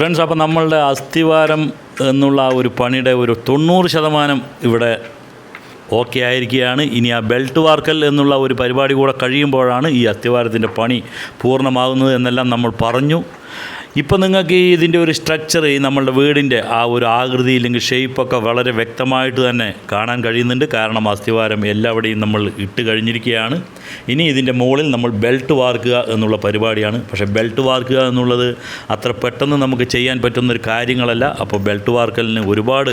Friends അപ്പോൾ നമ്മളുടെ അസ്ഥിവാരം എന്നുള്ള ആ ഒരു പണിയുടെ ഒരു തൊണ്ണൂറ് ശതമാനം ഇവിടെ ഓക്കെ ആയിരിക്കുകയാണ്. ഇനി ആ ബെൽറ്റ് വാർക്കൽ എന്നുള്ള ഒരു പരിപാടി കൂടെ കഴിയുമ്പോഴാണ് ഈ അസ്ഥിവാരത്തിന്റെ പണി പൂർണമാകുന്നത് എന്നെല്ലാം നമ്മൾ പറഞ്ഞു. ഇപ്പം നിങ്ങൾക്ക് ഈ ഇതിന്റെ ഒരു സ്ട്രക്ചർ ഈ നമ്മളുടെ വീടിന്റെ ആ ഒരു ആകൃതി ഇല്ലെങ്കിൽ ഷേപ്പൊക്കെ വളരെ വ്യക്തമായിട്ട് തന്നെ കാണാൻ കഴിയുന്നുണ്ട്. കാരണം അസ്ഥിവാരം എല്ലാവിടെയും നമ്മൾ ഇട്ട് കഴിഞ്ഞിരിക്കുകയാണ്. ഇനി ഇതിന്റെ മുകളിൽ നമ്മൾ ബെൽറ്റ് വാർക്കുക എന്നുള്ള പരിപാടിയാണ്. പക്ഷേ ബെൽറ്റ് വാർക്കുക എന്നുള്ളത് അത്ര പെട്ടെന്ന് നമുക്ക് ചെയ്യാൻ പറ്റുന്നൊരു കാര്യങ്ങളല്ല. അപ്പോൾ ബെൽറ്റ് വാർക്കലിന് ഒരുപാട്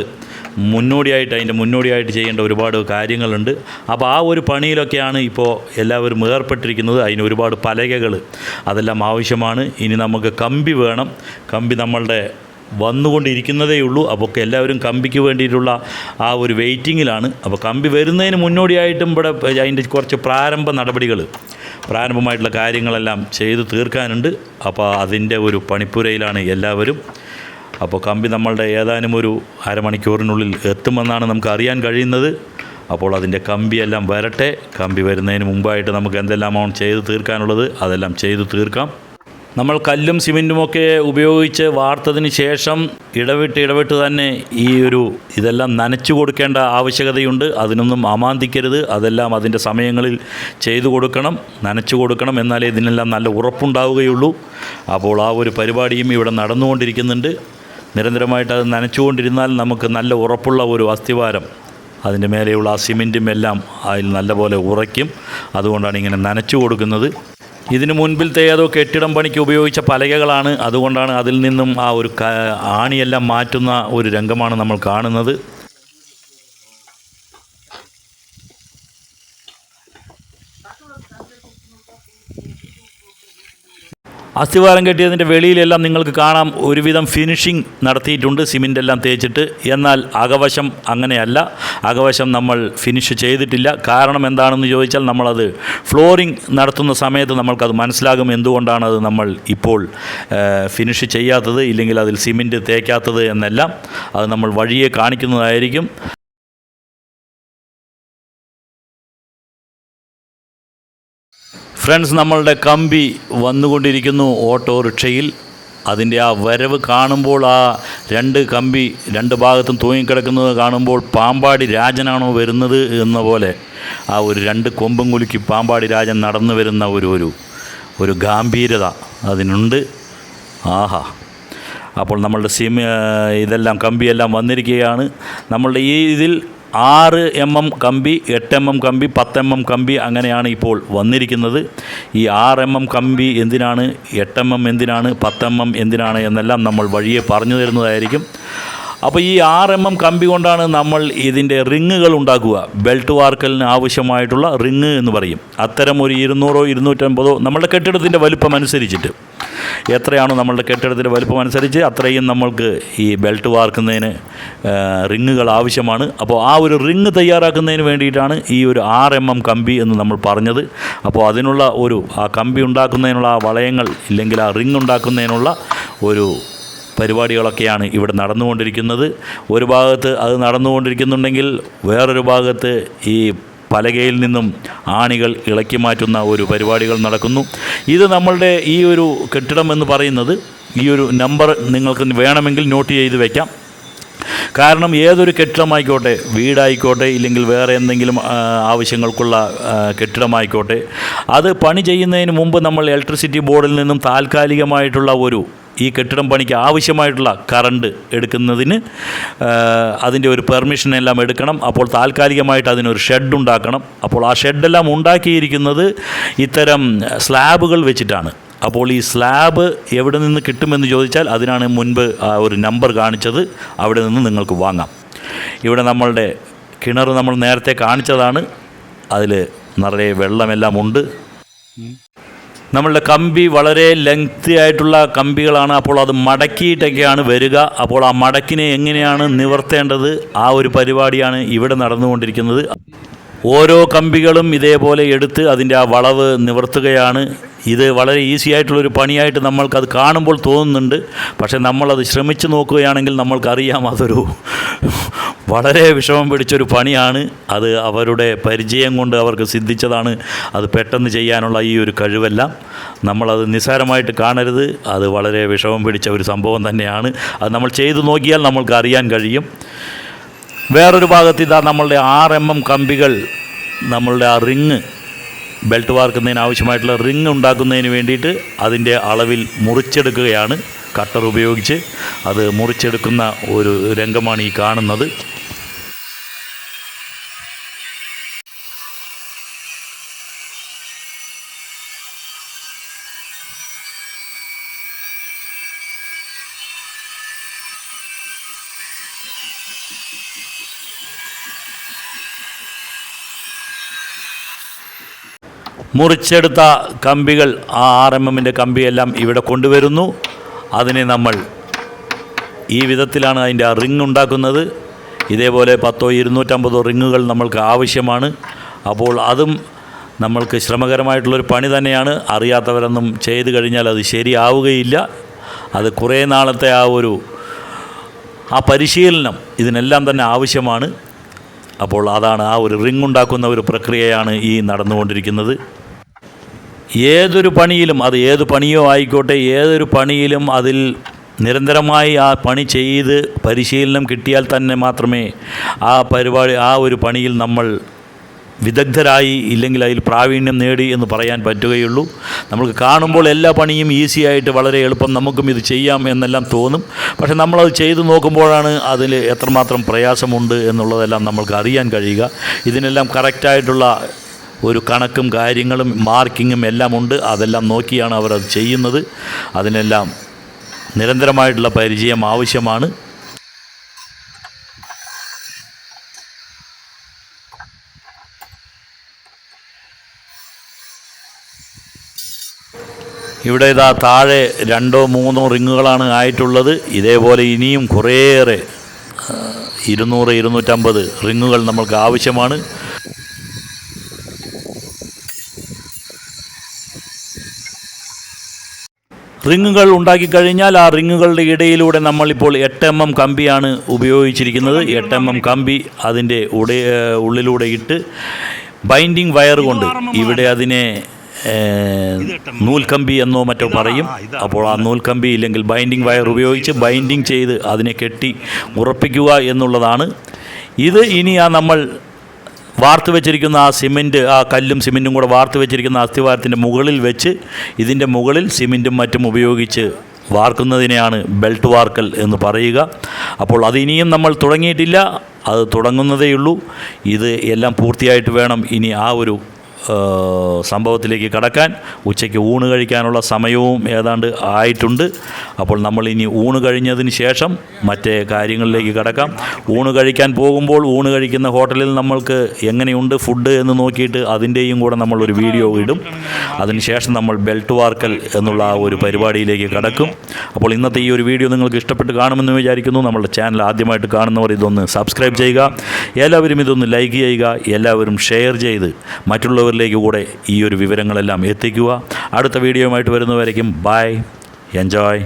മുന്നോടിയായിട്ട് അതിന്റെ മുന്നോടിയായിട്ട് ചെയ്യേണ്ട ഒരുപാട് കാര്യങ്ങളുണ്ട്. അപ്പോൾ ആ ഒരു പണിയിലൊക്കെയാണ് ഇപ്പോൾ എല്ലാവരും ഏർപ്പെട്ടിരിക്കുന്നത്. അതിന് ഒരുപാട് പലകകൾ അതെല്ലാം ആവശ്യമാണ്. ഇനി നമുക്ക് കമ്പി വേണം. കമ്പി നമ്മളുടെ വന്നുകൊണ്ടിരിക്കുന്നതേ ഉള്ളൂ അപ്പോൾ എല്ലാവരും കമ്പിക്ക് വേണ്ടിയിട്ടുള്ള ആ ഒരു വെയിറ്റിങ്ങിലാണ്. അപ്പോൾ കമ്പി വരുന്നതിന് മുന്നോടിയായിട്ടും ഇവിടെ അതിന്റെ കുറച്ച് പ്രാരംഭ നടപടികൾ പ്രാരംഭമായിട്ടുള്ള കാര്യങ്ങളെല്ലാം ചെയ്തു തീർക്കാനുണ്ട്. അപ്പോൾ അതിന്റെ ഒരു പണിപ്പുരയിലാണ് എല്ലാവരും. അപ്പോൾ കമ്പി നമ്മളുടെ ഏതാനും ഒരു അരമണിക്കൂറിനുള്ളിൽ എത്തുമെന്നാണ് നമുക്ക് അറിയാൻ കഴിയുന്നത്. അപ്പോൾ അതിന്റെ കമ്പിയെല്ലാം വരട്ടെ. കമ്പി വരുന്നതിന് മുമ്പായിട്ട് നമുക്ക് എന്തെല്ലാമാണ് ചെയ്തു തീർക്കാനുള്ളത് അതെല്ലാം ചെയ്തു തീർക്കാം. നമ്മൾ കല്ലും സിമെന്റുമൊക്കെ ഉപയോഗിച്ച് വാർത്തതിന് ശേഷം ഇടവിട്ട് ഇടവിട്ട് തന്നെ ഈ ഒരു ഇതെല്ലാം നനച്ചു കൊടുക്കേണ്ട ആവശ്യകതയുണ്ട്. അതിനൊന്നും അമാന്തിക്കരുത് അതെല്ലാം അതിന്റെ സമയങ്ങളിൽ ചെയ്തു കൊടുക്കണം നനച്ചു കൊടുക്കണം എന്നാലേ ഇതിനെല്ലാം നല്ല ഉറപ്പുണ്ടാവുകയുള്ളൂ. അപ്പോൾ ആ ഒരു പരിപാടിയും ഇവിടെ നടന്നുകൊണ്ടിരിക്കുന്നുണ്ട്. നിരന്തരമായിട്ട് അത് നനച്ചുകൊണ്ടിരുന്നാൽ നമുക്ക് നല്ല ഉറപ്പുള്ള ഒരു അസ്ഥിവാരം. അതിന്റെ മേലെയുള്ള ആ സിമെന്റും എല്ലാം അതിൽ നല്ലപോലെ ഉറയ്ക്കും. അതുകൊണ്ടാണ് ഇങ്ങനെ നനച്ചു കൊടുക്കുന്നത്. ഇതിനു മുൻപിലത്തെ ഏതോ കെട്ടിടം പണിക്ക് ഉപയോഗിച്ച പലകകളാണ്. അതുകൊണ്ടാണ് അതിൽ നിന്നും ആ ഒരു ആണിയെല്ലാം മാറ്റുന്ന ഒരു രംഗമാണ് നമ്മൾ കാണുന്നത്. അസ്ഥിവാരം കെട്ടിയതിന്റെ വെളിയിലെല്ലാം നിങ്ങൾക്ക് കാണാം ഒരുവിധം ഫിനിഷിംഗ് നടത്തിയിട്ടുണ്ട് സിമെന്റ് എല്ലാം തേച്ചിട്ട്. എന്നാൽ അകവശം അങ്ങനെയല്ല. അകവശം നമ്മൾ ഫിനിഷ് ചെയ്തിട്ടില്ല. കാരണം എന്താണെന്ന് ചോദിച്ചാൽ നമ്മളത് ഫ്ലോറിംഗ് നടത്തുന്ന സമയത്ത് നമ്മൾക്കത് മനസ്സിലാകും എന്തുകൊണ്ടാണ് അത് നമ്മൾ ഇപ്പോൾ ഫിനിഷ് ചെയ്യാത്തത് ഇല്ലെങ്കിൽ അതിൽ സിമെന്റ് തേക്കാത്തത് എന്നെല്ലാം. അത് നമ്മൾ വഴിയെ കാണിക്കുന്നതായിരിക്കും. ഫ്രണ്ട്സ് നമ്മളുടെ കമ്പി വന്നുകൊണ്ടിരിക്കുന്നു ഓട്ടോറിക്ഷയിൽ. അതിന്റെ ആ വരവ് കാണുമ്പോൾ ആ രണ്ട് കമ്പി രണ്ട് ഭാഗത്തും തൂങ്ങിക്കിടക്കുന്നത് കാണുമ്പോൾ പാമ്പാടി രാജനാണോ വരുന്നത് എന്ന പോലെ ആ ഒരു രണ്ട് കൊമ്പും കുലുക്കി പാമ്പാടി രാജൻ നടന്നു വരുന്ന ഒരു ഒരു ഒരു ഗാംഭീരത അതിനുണ്ട്. ആഹാ. അപ്പോൾ നമ്മളുടെ സിം ഇതെല്ലാം കമ്പിയെല്ലാം വന്നിരിക്കുകയാണ്. നമ്മളുടെ ഈ ഇതിൽ ആറ് എം എം കമ്പി എട്ട് എം എം കമ്പി പത്ത് എം എം കമ്പി അങ്ങനെയാണ് ഇപ്പോൾ വന്നിരിക്കുന്നത്. ഈ ആറ് എം എം കമ്പി എന്തിനാണ് എട്ട് എം എം എന്തിനാണ് പത്ത് എം എം എന്തിനാണ് എന്നെല്ലാം നമ്മൾ വഴിയെ പറഞ്ഞു തരുന്നതായിരിക്കും. അപ്പോൾ ഈ ആറ് എം എം കമ്പി കൊണ്ടാണ് നമ്മൾ ഇതിന്റെ റിങ്ങുകൾ ഉണ്ടാക്കുക. ബെൽറ്റ് വാർക്കലിന് ആവശ്യമായിട്ടുള്ള റിങ് എന്ന് പറയും. അത്തരം ഒരു ഇരുന്നൂറോ ഇരുന്നൂറ്റമ്പതോ നമ്മളുടെ കെട്ടിടത്തിന്റെ വലുപ്പം അനുസരിച്ചിട്ട്. എത്രയാണോ നമ്മളുടെ കെട്ടിടത്തിന്റെ വലുപ്പം അനുസരിച്ച് അത്രയും നമ്മൾക്ക് ഈ ബെൽറ്റ് വാർക്കുന്നതിന് റിങ്ങുകൾ ആവശ്യമാണ്. അപ്പോൾ ആ ഒരു റിങ് തയ്യാറാക്കുന്നതിന് വേണ്ടിയിട്ടാണ് ഈ ഒരു ആറ് എം എം കമ്പി എന്ന് നമ്മൾ പറഞ്ഞത്. അപ്പോൾ അതിനുള്ള ഒരു ആ കമ്പി ഉണ്ടാക്കുന്നതിനുള്ള ആ വളയങ്ങൾ ഇല്ലെങ്കിൽ ആ റിങ് ഉണ്ടാക്കുന്നതിനുള്ള ഒരു പരിപാടികളൊക്കെയാണ് ഇവിടെ നടന്നുകൊണ്ടിരിക്കുന്നത്. ഒരു ഭാഗത്ത് അത് നടന്നുകൊണ്ടിരിക്കുന്നുണ്ടെങ്കിൽ വേറൊരു ഭാഗത്ത് ഈ പലകയിൽ നിന്നും ആണികൾ ഇളക്കി മാറ്റുന്ന ഒരു പരിപാടികൾ നടക്കുന്നു. ഇത് നമ്മളുടെ ഈ ഒരു കെട്ടിടം എന്ന് പറയുന്നത് ഈ ഒരു നമ്പർ നിങ്ങൾക്ക് വേണമെങ്കിൽ നോട്ട് ചെയ്ത് വയ്ക്കാം കാരണം ഏതൊരു കെട്ടിടമായിക്കോട്ടെ വീടായിക്കോട്ടെ ഇല്ലെങ്കിൽ വേറെ എന്തെങ്കിലും ആവശ്യങ്ങൾക്കുള്ള കെട്ടിടമായിക്കോട്ടെ അത് പണി ചെയ്യുന്നതിന് മുമ്പ് നമ്മൾ ഇലക്ട്രിസിറ്റി ബോർഡിൽ നിന്നും താൽക്കാലികമായിട്ടുള്ള ഒരു ഈ കെട്ടിടം പണിക്ക് ആവശ്യമായിട്ടുള്ള കറണ്ട് എടുക്കുന്നതിന് അതിന്റെ ഒരു പെർമിഷൻ എല്ലാം എടുക്കണം. അപ്പോൾ താൽക്കാലികമായിട്ട് അതിനൊരു ഷെഡ് ഉണ്ടാക്കണം. അപ്പോൾ ആ ഷെഡെല്ലാം ഉണ്ടാക്കിയിരിക്കുന്നത് ഇത്തരം സ്ലാബുകൾ വെച്ചിട്ടാണ്. അപ്പോൾ ഈ സ്ലാബ് എവിടെ നിന്ന് കിട്ടുമെന്ന് ചോദിച്ചാൽ അതിനാണ് മുൻപ് ആ ഒരു നമ്പർ കാണിച്ചത്. അവിടെ നിന്ന് നിങ്ങൾക്ക് വാങ്ങാം. ഇവിടെ നമ്മളുടെ കിണർ നമ്മൾ നേരത്തെ കാണിച്ചതാണ്. അതിൽ നിറയെ വെള്ളമെല്ലാം ഉണ്ട്. നമ്മളുടെ കമ്പി വളരെ ലെങ്തി ആയിട്ടുള്ള കമ്പികളാണ്. അപ്പോൾ അത് മടക്കിയിട്ടൊക്കെയാണ് വരിക. അപ്പോൾ ആ മടക്കിനെ എങ്ങനെയാണ് നിവർത്തേണ്ടത്? ആ ഒരു പരിപാടിയാണ് ഇവിടെ നടന്നുകൊണ്ടിരിക്കുന്നത്. ഓരോ കമ്പികളും ഇതേപോലെ എടുത്ത് അതിന്റെ ആ വളവ് നിവർത്തുകയാണ്. ഇത് വളരെ ഈസി ആയിട്ടുള്ളൊരു പണിയായിട്ട് നമ്മൾക്കത് കാണുമ്പോൾ തോന്നുന്നുണ്ട്. പക്ഷേ നമ്മളത് ശ്രമിച്ചു നോക്കുകയാണെങ്കിൽ നമ്മൾക്കറിയാം അതൊരു വളരെ വിഷമം പിടിച്ചൊരു പണിയാണ്. അത് അവരുടെ പരിചയം കൊണ്ട് അവർക്ക് സിദ്ധിച്ചതാണ്. അത് പെട്ടെന്ന് ചെയ്യാനുള്ള ഈ ഒരു കഴിവെല്ലാം നമ്മളത് നിസ്സാരമായിട്ട് കാണരുത്. അത് വളരെ വിഷമം പിടിച്ച ഒരു സംഭവം തന്നെയാണ്. അത് നമ്മൾ ചെയ്തു നോക്കിയാൽ നമ്മൾക്ക് അറിയാൻ കഴിയും. വേറൊരു ഭാഗത്ത് ഇതാ നമ്മളുടെ ആറ് എം എം കമ്പികൾ നമ്മളുടെ ആ റിങ് ബെൽറ്റ് വാർക്കുന്നതിന് ആവശ്യമായിട്ടുള്ള റിങ് ഉണ്ടാക്കുന്നതിന് വേണ്ടിയിട്ട് അതിന്റെ അളവിൽ മുറിച്ചെടുക്കുകയാണ്. കട്ടർ ഉപയോഗിച്ച് അത് മുറിച്ചെടുക്കുന്ന ഒരു രംഗമാണ് ഈ കാണുന്നത്. മുറിച്ചെടുത്ത കമ്പികൾ ആ ആർ എം എമ്മിന്റെ കമ്പിയെല്ലാം ഇവിടെ കൊണ്ടുവരുന്നു. അതിനെ നമ്മൾ ഈ വിധത്തിലാണ് അതിന്റെ ആ റിങ് ഉണ്ടാക്കുന്നത്. ഇതേപോലെ പത്തോ ഇരുന്നൂറ്റമ്പതോ റിങ്ങുകൾ നമ്മൾക്ക് ആവശ്യമാണ്. അപ്പോൾ അതും നമ്മൾക്ക് ശ്രമകരമായിട്ടുള്ളൊരു പണി തന്നെയാണ്. അറിയാത്തവരൊന്നും ചെയ്തു കഴിഞ്ഞാൽ അത് ശരിയാവുകയില്ല. അത് കുറേ നാളത്തെ ആ ഒരു ആ പരിശീലനം ഇതിനെല്ലാം തന്നെ ആവശ്യമാണ്. അപ്പോൾ അതാണ് ആ ഒരു റിങ് ഉണ്ടാക്കുന്ന ഒരു പ്രക്രിയയാണ് ഈ നടന്നുകൊണ്ടിരിക്കുന്നത്. ഏതൊരു പണിയിലും അത് ഏത് പണിയോ ആയിക്കോട്ടെ ഏതൊരു പണിയിലും അതിൽ നിരന്തരമായി ആ പണി ചെയ്ത് പരിശീലനം കിട്ടിയാൽ തന്നെ മാത്രമേ ആ പരിപാടി ആ ഒരു പണിയിൽ നമ്മൾ വിദഗ്ധരായി ഇല്ലെങ്കിൽ അതിൽ പ്രാവീണ്യം നേടി എന്ന് പറയാൻ പറ്റുകയുള്ളൂ. നമുക്ക് കാണുമ്പോൾ എല്ലാ പണിയും ഈസി ആയിട്ട് വളരെ എളുപ്പം നമുക്കും ഇത് ചെയ്യാം എന്നെല്ലാം തോന്നും. പക്ഷേ നമ്മളത് ചെയ്തു നോക്കുമ്പോഴാണ് അതിൽ എത്രമാത്രം പ്രയാസമുണ്ട് എന്നുള്ളതെല്ലാം നമ്മൾക്ക് അറിയാൻ കഴിയുക. ഇതിനെല്ലാം കറക്റ്റായിട്ടുള്ള ഒരു കണക്കും കാര്യങ്ങളും മാർക്കിങ്ങും എല്ലാം ഉണ്ട്. അതെല്ലാം നോക്കിയാണ് അവർ അത് ചെയ്യുന്നത്. അതിനെല്ലാം നിരന്തരമായിട്ടുള്ള പരിചയം ആവശ്യമാണ്. ഇവിടെ ഇതാ താഴെ രണ്ടോ മൂന്നോ റിങ്ങുകളാണ് ആയിട്ടുള്ളത്. ഇതേപോലെ ഇനിയും കുറേയേറെ ഇരുന്നൂറ് ഇരുന്നൂറ്റമ്പത് റിങ്ങുകൾ നമ്മൾക്ക് ആവശ്യമാണ്. റിങ്ങുകൾ ഉണ്ടാക്കി കഴിഞ്ഞാൽ ആ റിങ്ങുകളുടെ ഇടയിലൂടെ നമ്മളിപ്പോൾ എട്ട് എം എം കമ്പിയാണ് ഉപയോഗിച്ചിരിക്കുന്നത്. എട്ട് എം എം കമ്പി അതിന്റെ ഉട ഉള്ളിലൂടെ ഇട്ട് ബൈൻഡിങ് വയർ കൊണ്ട് ഇവിടെ അതിനെ നൂൽക്കമ്പി എന്നോ മറ്റോ പറയും. അപ്പോൾ ആ നൂൽക്കമ്പി ഇല്ലെങ്കിൽ ബൈൻഡിങ് വയർ ഉപയോഗിച്ച് ബൈൻഡിങ് ചെയ്ത് അതിനെ കെട്ടി ഉറപ്പിക്കുക എന്നുള്ളതാണ്. ഇത് ഇനി ആ നമ്മൾ വാർത്ത് വെച്ചിരിക്കുന്ന ആ സിമെന്റ് ആ കല്ലും സിമെന്റും കൂടെ വാർത്ത് വെച്ചിരിക്കുന്ന അസ്ഥിവാരത്തിന്റെ മുകളിൽ വെച്ച് ഇതിന്റെ മുകളിൽ സിമെന്റും മറ്റും ഉപയോഗിച്ച് വാർക്കുന്നതിനെയാണ് ബെൽറ്റ് വാർക്കൽ എന്ന് പറയുക. അപ്പോൾ അത് ഇനിയും നമ്മൾ തുടങ്ങിയിട്ടില്ല. അത് തുടങ്ങുന്നതേയുള്ളൂ. ഇത് എല്ലാം പൂർത്തിയായിട്ട് വേണം. ഇനി ആ ഒരു സംഭവത്തിലേക്ക് കടക്കാൻ ഉച്ചയ്ക്ക് ഊണ് കഴിക്കാനുള്ള സമയവും ഏതാണ്ട് ആയിട്ടുണ്ട്. അപ്പോൾ നമ്മൾ ഇനി ഊണ് കഴിഞ്ഞതിന് ശേഷം മറ്റേ കാര്യങ്ങളിലേക്ക് കടക്കാം. ഊണ് കഴിക്കാൻ പോകുമ്പോൾ ഊണ് കഴിക്കുന്ന ഹോട്ടലിൽ നമ്മൾക്ക് എങ്ങനെയുണ്ട് ഫുഡ് എന്ന് നോക്കിയിട്ട് അതിന്റെയും കൂടെ നമ്മൾ ഒരു വീഡിയോ ഇടും. അതിനുശേഷം നമ്മൾ ബെൽറ്റ് വാർക്കൽ എന്നുള്ള ആ ഒരു പരിപാടിയിലേക്ക് കടക്കും. അപ്പോൾ ഇന്നത്തെ ഈ ഒരു വീഡിയോ നിങ്ങൾക്ക് ഇഷ്ടപ്പെട്ട് കാണുമെന്ന് വിചാരിക്കുന്നു. നമ്മുടെ ചാനൽ ആദ്യമായിട്ട് കാണുന്നവർ ഇതൊന്ന് സബ്സ്ക്രൈബ് ചെയ്യുക. എല്ലാവരും ഇതൊന്ന് ലൈക്ക് ചെയ്യുക. എല്ലാവരും ഷെയർ ചെയ്ത് മറ്റുള്ളവരിലേക്ക് കൂടെ ഈ ഒരു വിവരങ്ങളെല്ലാം എത്തിക്കുക. അടുത്ത വീഡിയോയുമായിട്ട് വരുന്നവരേക്കും ബൈ എൻജോയ്